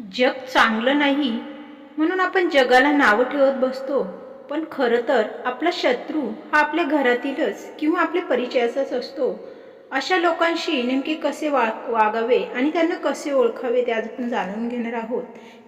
जग चांगलं नाही म्हणून आपण जगाला नावं ठेवत बसतो. पण खरं तर आपला शत्रू हा आपल्या घरातीलच किंवा आपल्या परिचयाचाच असतो. अशा लोकांशी नेमके कसे वा वागावे आणि त्यांना कसे ओळखावे ते आज आपण जाणून घेणार आहोत.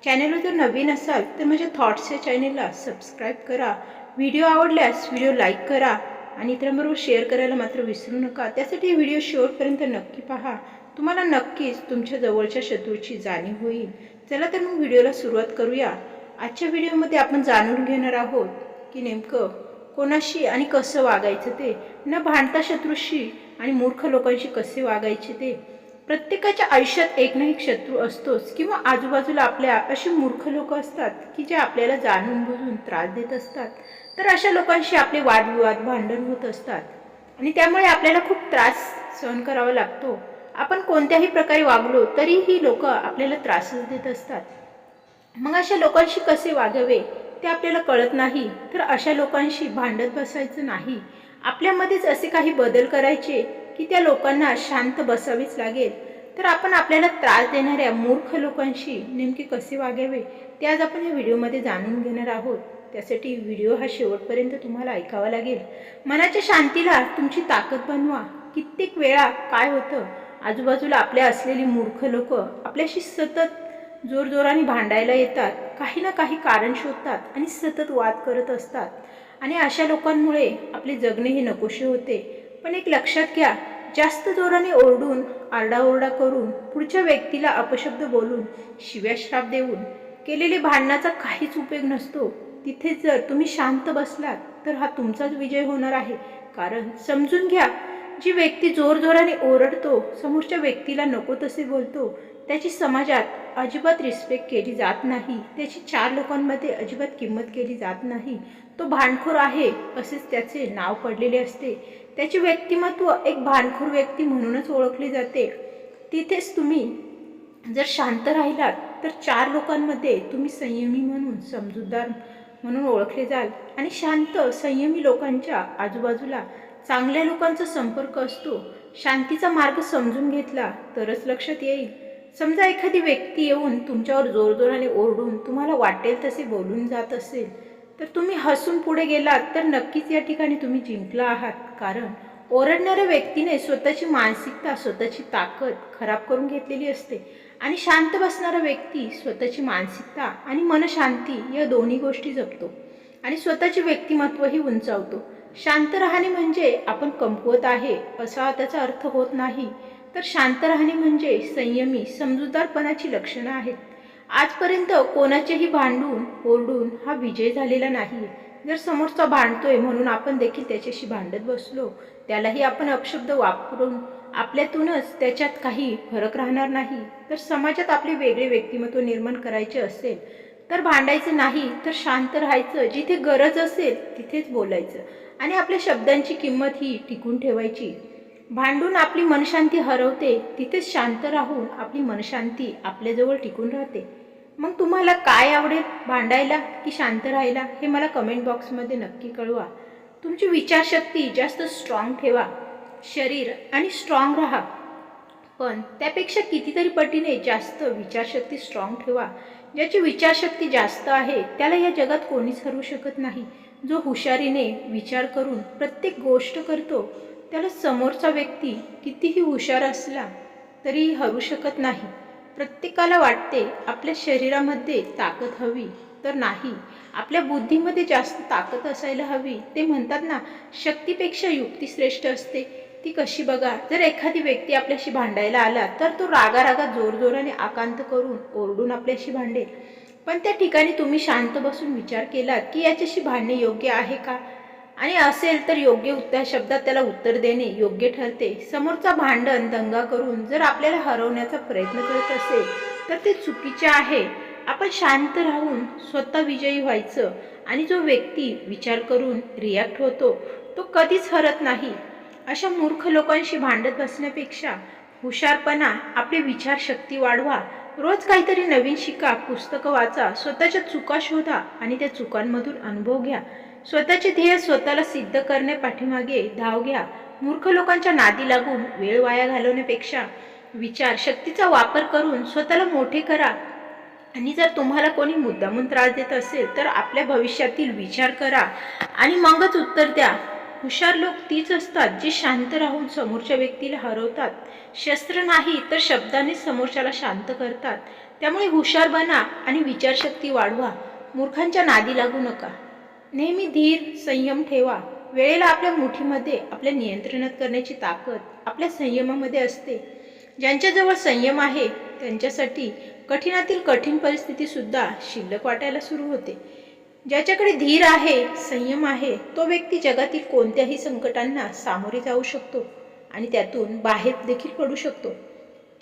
चॅनलवर जर नवीन असाल तर माझ्या थॉट्स या चॅनेलला सबस्क्राईब करा. व्हिडिओ आवडल्यास व्हिडिओ लाईक करा आणि इतरांबरोबर शेअर करायला मात्र विसरू नका. त्यासाठी व्हिडिओ शेवटपर्यंत नक्की पहा. तुम्हाला नक्कीच तुमच्या जवळच्या शत्रूची जाणीव होईल. चला तर मग व्हिडिओला सुरुवात करूया. आजच्या व्हिडिओमध्ये आपण जाणून घेणार आहोत की नेमकं कोणाशी आणि कसं वागायचं ते न भांडता शत्रूशी आणि मूर्ख लोकांशी कसे वागायचे ते. प्रत्येकाच्या आयुष्यात एक ना एक शत्रू असतोच किंवा आजूबाजूला आपल्या अशी मूर्ख लोक असतात की जे आपल्याला जाणून बुजून त्रास देत असतात. तर अशा लोकांशी आपले वादविवाद भांडण होत असतात आणि त्यामुळे आपल्याला खूप त्रास सहन करावा लागतो. आपण कोणत्याही प्रकारे वागलो तरी ही लोक आपल्याला त्रासच देत असतात. मग अशा लोकांशी कसे वागावे ते आपल्याला कळत नाही. तर अशा लोकांशी भांडत बसायचं नाही. आपल्यामध्येच असे काही बदल करायचे की त्या लोकांना शांत बसावीच लागेल. तर आपण आपल्याला त्रास देणाऱ्या मूर्ख लोकांशी नेमके कसे वागावे ते आज आपण या व्हिडिओमध्ये जाणून घेणार आहोत. त्यासाठी व्हिडिओ हा शेवटपर्यंत तुम्हाला ऐकावा लागेल. मनाच्या शांतीला तुमची ताकद बनवा. कित्येक वेळा काय होतं आजूबाजूला आपल्या असलेली मूर्ख लोक आपल्याशी सतत जोरजोराने भांडायला येतात काही ना काही कारण शोधतात आणि सतत वाद करत असतात. आणि अशा लोकांमुळे आपले जगणे हे नकोशे होते. पण एक लक्षात घ्या जास्त जोराने ओरडून आरडाओरडा करून पुढच्या व्यक्तीला अपशब्द बोलून शिव्या श्राप देऊन केलेले भांडणाचा काहीच उपयोग नसतो. तिथे जर तुम्ही शांत बसलात तर हा तुमचाच विजय होणार आहे. कारण समजून घ्या जी व्यक्ती जोरजोराने ओरडतो समोरच्या व्यक्तीला नको तसे बोलतो त्याची समाजात अजिबात रिस्पेक्ट केली जात नाही. त्याची चार लोकांमध्ये अजिबात किंमत केली जात नाही. तो भांडखोर आहे असेच त्याचे नाव पडलेले असते. त्याचे व्यक्तिमत्व एक भांडखोर व्यक्ती म्हणूनच ओळखले जाते. तिथेच तुम्ही जर शांत राहिलात तर चार लोकांमध्ये तुम्ही संयमी म्हणून समजूतदार म्हणून ओळखले जाल. आणि शांत संयमी लोकांच्या आजूबाजूला चांगल्या लोकांचा संपर्क असतो शांतीचा मार्ग समजून घेतला तरच लक्षात येईल. समजा एखादी व्यक्ती येऊन तुमच्यावर जोरजोराने ओरडून तुम्हाला वाटेल तसे बोलून जात असेल तर तुम्ही हसून पुढे गेलात तर नक्कीच या ठिकाणी तुम्ही जिंकला आहात. कारण ओरडणाऱ्या व्यक्तीने स्वतःची मानसिकता स्वतःची ताकद खराब करून घेतलेली असते आणि शांत बसणारा व्यक्ती स्वतःची मानसिकता आणि मनशांती या दोन्ही गोष्टी जपतो आणि स्वतःचे व्यक्तिमत्वही उंचावतो. शांत राहणे म्हणजे आपण कमकुवत आहे असा त्याचा अर्थ होत नाही. तर शांत राहणे म्हणजे संयमी समजूतदारपणाची लक्षणं आहेत. आजपर्यंत कोणाचेही भांडून ओरडून हा विजय झालेला नाही. जर समोरचा भांडतोय म्हणून आपण देखील त्याच्याशी भांडत बसलो त्यालाही आपण अपशब्द वापरून आपल्यातूनच त्याच्यात काही फरक राहणार नाही. तर समाजात आपले वेगळे व्यक्तिमत्व निर्माण करायचे असेल तर भांडायचं नाही तर शांत राहायचं. जिथे गरज असेल तिथेच बोलायचं. आणि आपल्या शब्दांची किंमत ही टिकून ठेवायची. भांडून आपली मनशांती हरवते तिथेच शांत राहून आपली मनशांती आपल्याजवळ टिकून राहते. मग तुम्हाला काय आवडेल? भांडायला की शांत राहायला? हे मला कमेंट बॉक्समध्ये नक्की कळवा. तुमची विचारशक्ती जास्त स्ट्रॉंग ठेवा. शरीर आणि स्ट्रॉंग राहा. पण त्यापेक्षा कितीतरी पटीने जास्त विचारशक्ती स्ट्रॉंग ठेवा. ज्याची विचारशक्ती जास्त आहे त्याला या जगात कोणीच हरवू शकत नाही. जो हुशारीने विचार करून प्रत्येक गोष्ट करतो त्याला समोरचा व्यक्ती कितीही हुशार असला तरीही हरू शकत नाही. प्रत्येकाला वाटते आपल्या शरीरामध्ये ताकद हवी तर नाही. आपल्या बुद्धीमध्ये जास्त ताकद असायला हवी. ते म्हणतात ना शक्तीपेक्षा युक्ती श्रेष्ठ असते. ती कशी बघा जर एखादी व्यक्ती आपल्याशी भांडायला आला तर तो रागारागा जोरजोराने आकांत करून ओरडून आपल्याशी भांडेल. पण त्या ठिकाणी तुम्ही शांत बसून विचार केलात की याच्याशी भांडणे योग्य आहे का? आणि असेल तर योग्य उत्तर शब्दात त्याला उत्तर देणे योग्य ठरते. समोरचा भांडण दंगा करून जर आपल्याला हरवण्याचा प्रयत्न करत असेल तर ते चुकीचे आहे. आपण शांत राहून स्वतः विजयी व्हायचं आणि जो व्यक्ती विचार करून रिॲक्ट होतो तो कधीच हरत नाही. अशा मूर्ख लोकांशी भांडत बसण्यापेक्षा हुशारपणा आपली विचारशक्ती वाढवा. रोज काहीतरी नवीन शिका पुस्तकं वाचा स्वतःच्या चुका शोधा आणि त्या चुकांमधून अनुभव घ्या. स्वतःचे ध्येय स्वतःला सिद्ध करणे पाठीमागे धाव घ्या. मूर्ख लोकांच्या नादी लागून वेळ वाया घालवण्यापेक्षा विचार शक्तीचा वापर करून स्वतःला मोठे करा. आणि जर तुम्हाला कोणी मुद्दामून त्रास देत असेल तर आपल्या भविष्यातील विचार करा आणि मगच उत्तर द्या. हुशार लोक तीच असतात जी शांत राहून समोरच्या व्यक्तीला हरवतात. शस्त्र नाही तर शब्दाने समोरच्याला शांत करतात. त्यामुळे हुशार बना आणि विचारशक्ती वाढवा. मूर्खांच्या नादी लागू नका. नेहमी धीर संयम ठेवा. वेळेला आपल्या मुठीमध्ये आपल्या नियंत्रणात करण्याची ताकद आपल्या संयमामध्ये असते. ज्यांच्याजवळ संयम आहे त्यांच्यासाठी कठीणातील कठीण परिस्थिती सुद्धा शिल्लक वाटायला सुरू होते. ज्याच्याकडे धीर आहे संयम आहे तो व्यक्ती जगातील कोणत्याही संकटांना सामोरे जाऊ शकतो आणि त्यातून बाहेर देखील पडू शकतो.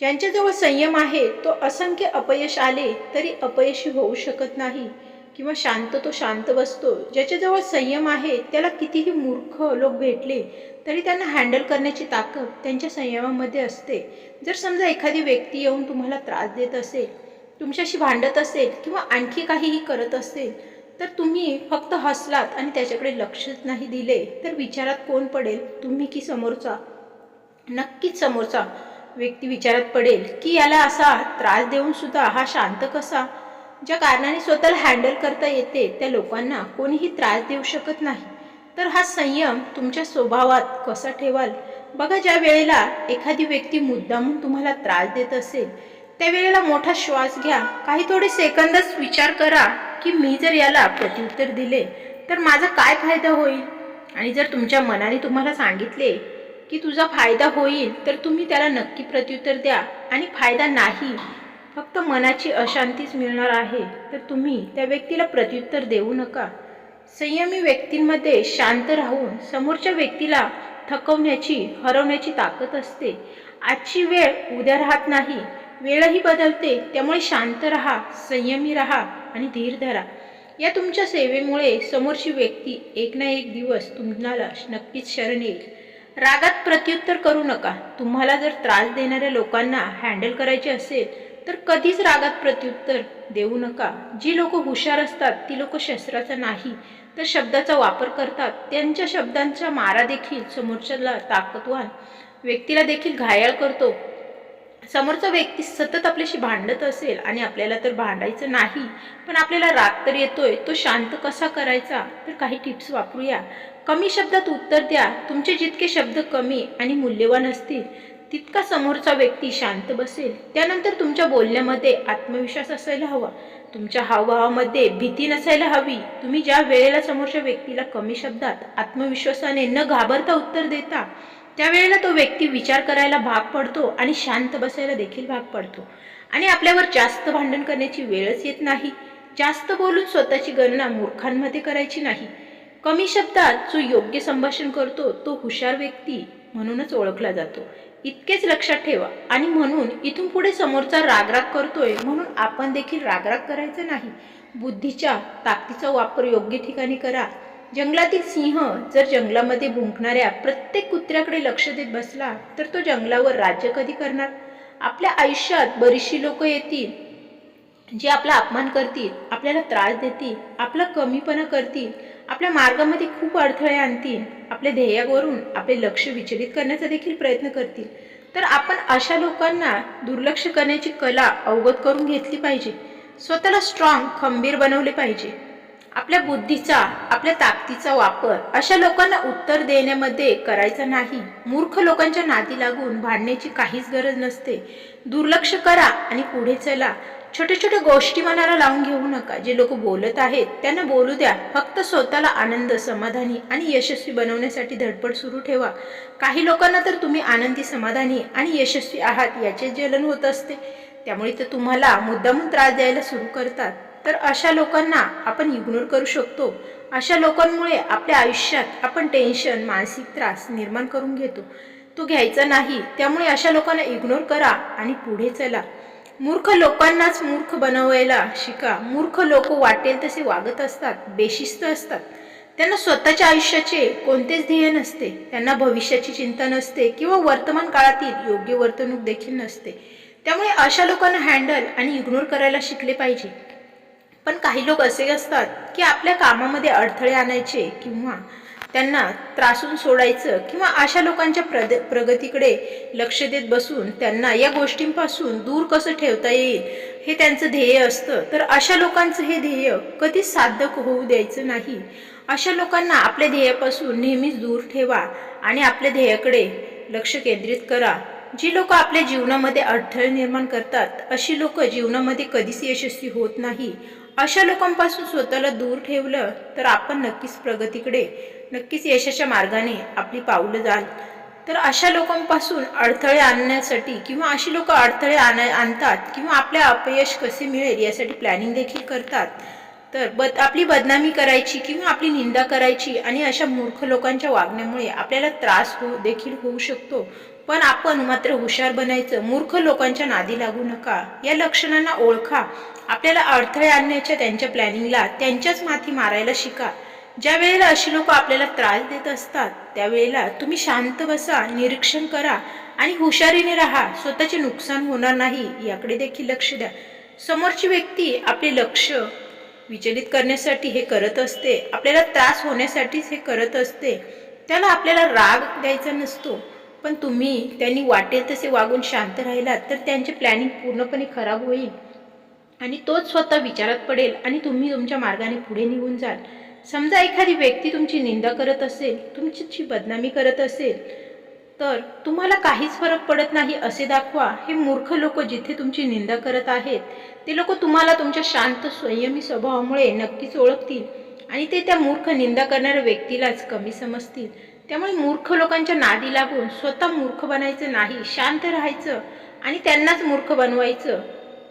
ज्यांच्याजवळ संयम आहे तो असंख्य अपयश आले तरी अपयशी होऊ शकत नाही किंवा शांत तो शांत बसतो. ज्याच्याजवळ संयम आहे त्याला कितीही मूर्ख लोक भेटले तरी त्यांना हँडल करण्याची ताकद त्यांच्या संयमामध्ये असते. जर समजा एखादी व्यक्ती येऊन तुम्हाला त्रास देत असेल तुमच्याशी भांडत असेल किंवा आणखी काहीही करत असेल तर तुम्ही फक्त हसलात आणि त्याच्याकडे लक्षच नाही दिले तर विचारात कोण पडेल? तुम्ही की समोरचा? नक्कीच समोरचा व्यक्ती विचारात पडेल की याला असा त्रास देऊन सुद्धा हा शांत कसा? ज्या कारणाने स्वतःला हँडल करता येते त्या लोकांना कोणीही त्रास देऊ शकत नाही. तर हा संयम तुमच्या स्वभावात कसा ठेवाल? बघा ज्या वेळेला एखादी व्यक्ती मुद्दामून तुम्हाला त्रास देत असेल त्यावेळेला मोठा श्वास घ्या. काही थोडे सेकंदच विचार करा. की मी जर याला प्रत्युत्तर दिले तर माझा काय फायदा होईल? आणि जर तुमच्या मनाने तुम्हाला सांगितले की तुझा फायदा होईल तर तुम्ही त्याला नक्की प्रत्युत्तर द्या. आणि फायदा नाही फक्त मनाची अशांतीच मिळणार आहे तर तुम्ही त्या व्यक्तीला प्रत्युत्तर देऊ नका. संयमी व्यक्तींमध्ये शांत राहून समोरच्या व्यक्तीला थकवण्याची हरवण्याची ताकद असते. आजची वेळ उद्या राहत नाही. वेळही बदलते त्यामुळे शांत राहा संयमी राहा. आणि धीर धरा. या तुमच्या सेवेमुळे समोरची व्यक्ती एक ना एक दिवस तुम्हाला नक्कीच शरण येईल. रागात प्रत्युत्तर करू नका. तुम्हाला जर त्रास देणाऱ्या लोकांना हँडल करायचे असेल तर कधीच रागात प्रत्युत्तर देऊ नका. जी लोक हुशार असतात ती लोक शस्त्राचा नाही तर शब्दाचा वापर करतात. त्यांच्या शब्दांचा मारा देखील समोरच्याला ताकदवान व्यक्तीला देखील घायाळ करतो. समोरचा व्यक्ती सतत आपल्याशी भांडत असेल आणि आपल्याला तर भांडायचं नाही पण आपल्याला राग तर येतोय तो शांत कसा करायचा? तर काही टिप्स वापरूया. कमी शब्दात उत्तर द्या. तुमचे जितके शब्द कमी आणि मूल्यवान असतील तितका समोरचा व्यक्ती शांत बसेल. त्यानंतर तुमच्या बोलण्यामध्ये आत्मविश्वास असायला हवा. तुमच्या हावभावामध्ये भीती नसायला हवी. तुम्ही ज्या वेळेला समोरच्या व्यक्तीला कमी शब्दात आत्मविश्वासाने न घाबरता उत्तर देता त्यावेळेला तो व्यक्ती विचार करायला भाग पडतो आणि शांत बसायला देखील भाग पडतो. आणि आपल्यावर जास्त भांडण करण्याची वेळच येत नाही. जास्त बोलून स्वतःची गणना मूर्खांमध्ये करायची नाही. कमी शब्दात जो योग्य संभाषण करतो तो हुशार व्यक्ती म्हणूनच ओळखला जातो. इतकेच लक्षात ठेवा. आणि म्हणून इथून पुढे समोरचा रागराग करतोय म्हणून आपण देखील रागराग करायचा नाही. बुद्धीच्या ताकदीचा वापर योग्य ठिकाणी करा. जंगलातील सिंह जर जंगलामध्ये भुंकणाऱ्या प्रत्येक कुत्र्याकडे लक्ष देत बसला तर तो जंगलावर राज्य कधी करणार? आपल्या आयुष्यात बरीचशी लोक येतील जे आपला अपमान करतील आपल्याला त्रास देतील आपला कमीपणा करतील आपल्या मार्गामध्ये खूप अडथळे आणतील आपल्या ध्येयावरून आपले लक्ष विचलित करण्याचा देखील प्रयत्न करतील. तर आपण अशा लोकांना दुर्लक्ष करण्याची कला अवगत करून घेतली पाहिजे. स्वतःला स्ट्रॉंग खंबीर बनवले पाहिजे. आपल्या बुद्धीचा आपल्या ताकदीचा वापर. अशा लोकांना उत्तर देण्यामध्ये करायचा नाही. मूर्ख लोकांच्या नादी लागून भांडण्याची काहीच गरज नसते. दुर्लक्ष करा आणि पुढे चला. छोट्या छोट्या गोष्टी मनाला लावून घेऊ नका. जे लोक बोलत आहेत त्यांना बोलू द्या. फक्त स्वतःला आनंद समाधानी आणि यशस्वी बनवण्यासाठी धडपड सुरू ठेवा. काही लोकांना तर तुम्ही आनंदी समाधानी आणि यशस्वी आहात याचे जलन होत असते. त्यामुळे ते तुम्हाला मुद्दामून त्रास द्यायला सुरू करतात. तर अशा लोकांना आपण इग्नोर करू शकतो. अशा लोकांमुळे आपल्या आयुष्यात आपण टेन्शन मानसिक त्रास निर्माण करून घेतो. तो घ्यायचा नाही त्यामुळे अशा लोकांना इग्नोर करा आणि पुढे चला. मूर्ख लोकांनाच मूर्ख बनवायला शिका. मूर्ख लोक वाटेल तसे वागत असतात बेशिस्त असतात. त्यांना स्वतःच्या आयुष्याचे कोणतेच ध्येय नसते. त्यांना भविष्याची चिंता नसते किंवा वर्तमान काळातील योग्य वर्तणूक देखील नसते. त्यामुळे अशा लोकांना हँडल आणि इग्नोर करायला शिकले पाहिजे. पण काही लोक असे असतात की आपल्या कामामध्ये अडथळे आणायचे किंवा त्यांना त्रासून सोडायचं किंवा अशा लोकांच्या प्रद प्रगतीकडे लक्ष देत बसून त्यांना या गोष्टींपासून दूर कसं ठेवता येईल हे त्यांचं ध्येय असतं. तर अशा लोकांचं हे ध्येय कधीच साध्य होऊ द्यायचं नाही. अशा लोकांना आपल्या ध्येयापासून नेहमीच दूर ठेवा आणि आपल्या ध्येयाकडे लक्ष केंद्रित करा. जी लोक आपल्या जीवनामध्ये अडथळे निर्माण करतात अशी लोक जीवनामध्ये कधीच यशस्वी होत नाही. अशा लोकांपासून स्वतःला दूर ठेवलं तर आपण नक्कीच प्रगतीकडे नक्कीच यशाच्या मार्गाने आपली पावलं जाल. तर अशा लोकांपासून अडथळे आणण्यासाठी किंवा अशी लोक अडथळे आण आणतात किंवा आपल्या अपयश कसे मिळेल यासाठी प्लॅनिंग देखील करतात. तर बद आपली बदनामी करायची किंवा आपली निंदा करायची आणि अशा मूर्ख लोकांच्या वागण्यामुळे आपल्याला त्रास हो देखील होऊ शकतो. पण आपण मात्र हुशार बनायचं मूर्ख लोकांच्या नादी लागू नका. या लक्षणांना ओळखा. आपल्याला अडथळे आणण्याच्या त्यांच्या प्लॅनिंगला त्यांच्याच माथी मारायला शिका. ज्या वेळेला अशी लोक आपल्याला त्रास देत असतात त्यावेळेला तुम्ही शांत बसा निरीक्षण करा आणि हुशारीने राहा. स्वतःचे नुकसान होणार नाही याकडे देखील लक्ष द्या. समोरची व्यक्ती आपले लक्ष विचलित करण्यासाठी हे करत असते. आपल्याला त्रास होण्यासाठीच हे करत असते. त्याला आपल्याला राग द्यायचा नसतो. पण तुम्ही त्यांनी वाटेल तसे वागून शांत राहिलात तर त्यांचे प्लॅनिंग पूर्णपणे खराब होईल. आणि तोच स्वतः विचारात पडेल आणि तुम्ही तुमच्या मार्गाने पुढे निघून जाल. समजा एखादी व्यक्ती तुमची निंदा करत असेल तुमची बदनामी करत असेल तर तुम्हाला काहीच फरक पडत नाही असे दाखवा. हे मूर्ख लोक जिथे तुमची निंदा करत आहेत ते लोक तुम्हाला तुमच्या शांत संयमी स्वभावामुळे नक्कीच ओळखतील आणि ते त्या मूर्ख निंदा करणाऱ्या व्यक्तीलाच कमी समजतील. त्यामुळे मूर्ख लोकांच्या नादी लागून स्वतः मूर्ख बनायचं नाही शांत राहायचं आणि त्यांनाच मूर्ख बनवायचं.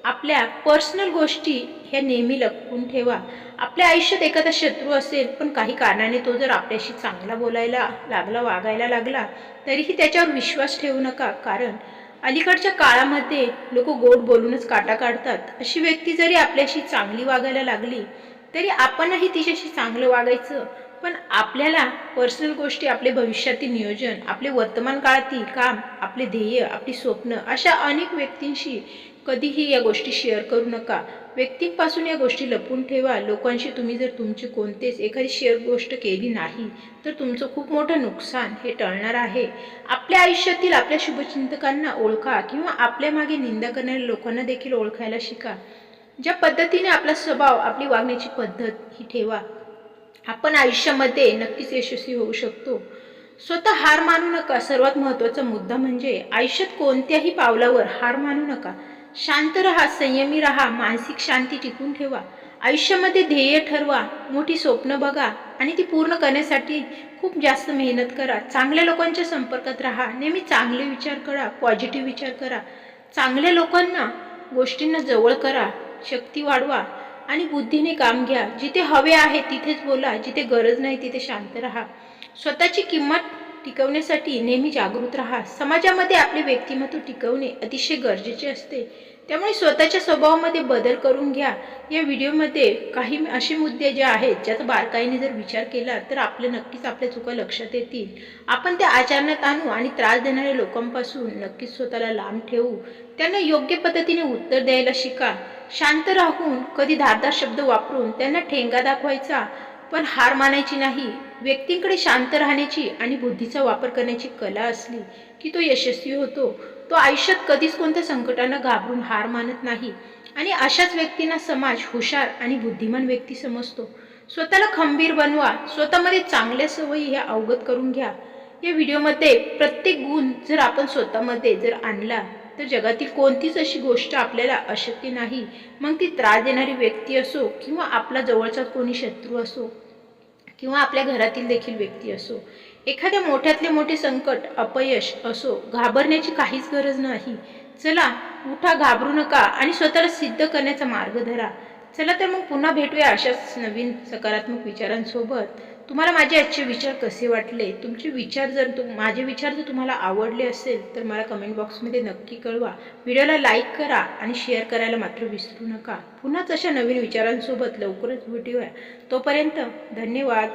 आपल्या पर्सनल गोष्टी ह्या नेहमी लपवून ठेवा. आपल्या आयुष्यात एखादा शत्रू असेल पण काही कारणाने तो जर आपल्याशी चांगला बोलायला लागला वागायला लागला तरीही त्याच्यावर विश्वास ठेवू नका. कारण अलीकडच्या काळामध्ये लोक गोड बोलूनच काटा काढतात. अशी व्यक्ती जरी आपल्याशी चांगली वागायला लागली तरी आपणही तिच्याशी चांगलं वागायचं. पण आपल्याला पर्सनल गोष्टी आपले भविष्यातील नियोजन आपले वर्तमान काळातील काम आपले ध्येय आपली स्वप्न अशा अनेक व्यक्तींशी कधीही या गोष्टी शेअर करू नका. व्यक्तींपासून या गोष्टी लपून ठेवा. लोकांशी तुम्ही जर तुमची कोणतेच एखादी शेअर गोष्ट केली नाही तर तुमचं खूप मोठं नुकसान हे टळणार आहे. आपल्या आयुष्यातील आपल्या शुभचिंतकांना ओळखा किंवा आपल्या मागे निंदा करणाऱ्या लोकांना देखील ओळखायला शिका. ज्या पद्धतीने आपला स्वभाव आपली वागण्याची पद्धत ही ठेवा. आपण आयुष्यामध्ये नक्कीच यशस्वी होऊ शकतो. स्वतः हार मानू नका. सर्वात महत्त्वाचा मुद्दा म्हणजे आयुष्यात कोणत्याही पावलावर हार मानू नका. शांत रहा संयमी रहा मानसिक शांती टिकून ठेवा. आयुष्यामध्ये ध्येय ठरवा मोठी स्वप्न बघा आणि ती पूर्ण करण्यासाठी खूप जास्त मेहनत करा. चांगल्या लोकांच्या संपर्कात राहा. नेहमी चांगले विचार करा पॉझिटिव्ह विचार करा. चांगल्या लोकांना गोष्टींना जवळ करा. शक्ती वाढवा. आणि बुद्धीने काम घ्या. जिथे हवे आहे तिथेच बोला. जिथे गरज नाही तिथे शांत राहा. स्वतःची किंमत टिकवण्यासाठी नेहमी जागृत राहा. समाजामध्ये आपले व्यक्तिमत्व टिकवणे अतिशय गरजेचे असते. त्यामुळे स्वतःच्या स्वभावामध्ये बदल करून घ्या. या व्हिडिओमध्ये काही असे मुद्दे जे आहेत ज्याचा बारकाईने जर विचार केला तर आपले नक्कीच आपल्या चुका लक्षात येतील. आपण त्या आचरणात आणू आणि त्रास देणाऱ्या लोकांपासून नक्कीच स्वतःला लांब ठेवू. त्यांना योग्य पद्धतीने उत्तर द्यायला शिका. शांत राहून कधी धारदार शब्द वापरून त्यांना ठेंगा दाखवायचा पण हार मानायची नाही. व्यक्तींकडे शांत राहण्याची आणि बुद्धीचा वापर करण्याची कला असली की तो यशस्वी होतो. तो आयुष्यात कधीच कोणत्या संकटांना घाबरून हार मानत नाही. आणि अशाच व्यक्तींना समाज हुशार आणि बुद्धिमान व्यक्ती समजतो. स्वतःला खंबीर बनवा स्वतःमध्ये चांगल्या सवयी ह्या अवगत करून घ्या. या व्हिडिओमध्ये प्रत्येक गुण जर आपण स्वतःमध्ये जर आणला तर जगातील कोणतीच अशी गोष्ट आपल्याला अशक्य नाही. मग ती त्रास देणारी व्यक्ती असो किंवा आपला जवळचा कोणी शत्रू असो किंवा आपल्या घरातील देखील व्यक्ती असो एखाद्या मोठ्यातले मोठे संकट अपयश असो घाबरण्याची काहीच गरज नाही. चला उठा घाबरू नका आणि स्वतःला सिद्ध करण्याचा मार्ग धरा. चला तर मग पुन्हा भेटूया अशाच नवीन सकारात्मक विचारांसोबत. तुम्हाला माझे आजचे विचार कसे वाटले? तुमचे विचार जर तुम माझे विचार जर तुम्हाला आवडले असेल तर मला कमेंट बॉक्समध्ये नक्की कळवा. व्हिडिओला लाईक करा आणि शेअर करायला मात्र विसरू नका. पुन्हाच अशा नवीन विचारांसोबत लवकरच भेटूया. तोपर्यंत धन्यवाद.